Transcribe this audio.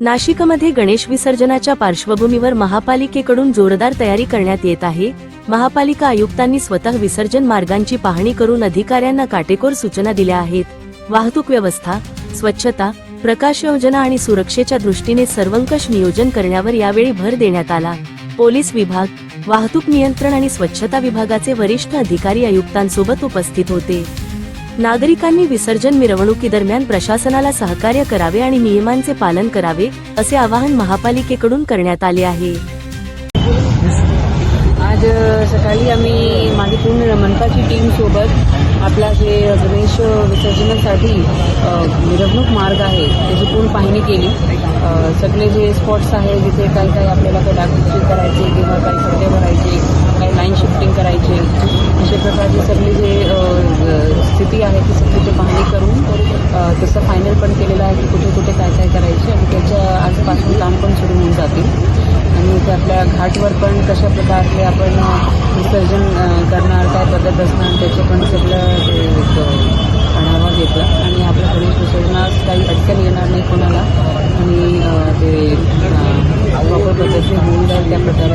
नाशिकमध्ये गणेश विसर्जनाच्या पार्श्वभूमीवर महापालिकेकडून जोरदार तयारी करण्यात येत आहे. महापालिका आयुक्तांनी स्वतः विसर्जन मार्गांची पाहणी करून अधिकाऱ्यांना काटेकोर सूचना दिल्या आहेत. वाहतूक व्यवस्था स्वच्छता प्रकाश योजना आणि सुरक्षेच्या दृष्टीने सर्वंकष नियोजन करण्यावर यावेळी भर देण्यात आला. पोलीस विभाग वाहतूक नियंत्रण आणि स्वच्छता विभागाचे वरिष्ठ अधिकारी आयुक्तांसोबत उपस्थित होते. नागरिकांनी विसर्जन मिरवणुकीदरम्यान प्रशासनाला सहकार्य करावे आणि नियमांचे पालन करावे असे आवाहन महापालिकेकडून करण्यात आले आहे. आज सकाळी आम्ही माझी पूर्ण मनपाची टीम सोबत आपला जे गणेश विसर्जनासाठी मिरवणूक मार्ग आहे त्याची पूर्ण पाहणी केली. सगळे जे स्पॉट्स आहे जिथे काही काही आपल्याला काही करायचे किंवा काही सत्य भरायचे काही लाईन शिफ्टिंग करायचे अशा प्रकारचे सगळे जे अ, अ, आहे ती सगळी ते पाहणी करून तसं फायनल पण केलेलं आहे की कुठे कुठे काय काय करायचे आणि त्याच्या आजपासून काम पण सुरू होऊन जातील. आणि ते आपल्या घाटवर पण कशा प्रकारचे आपण विसर्जन करणार काय पद्धत असणार त्याचं पण सगळं एक, आढावा घेतला. आणि आपल्या गणेश विसर्जनास काही अडचण येणार नाही कोणाला. आणि ते प्रॉपर पद्धतीने होऊन जाईल त्या प्रकारे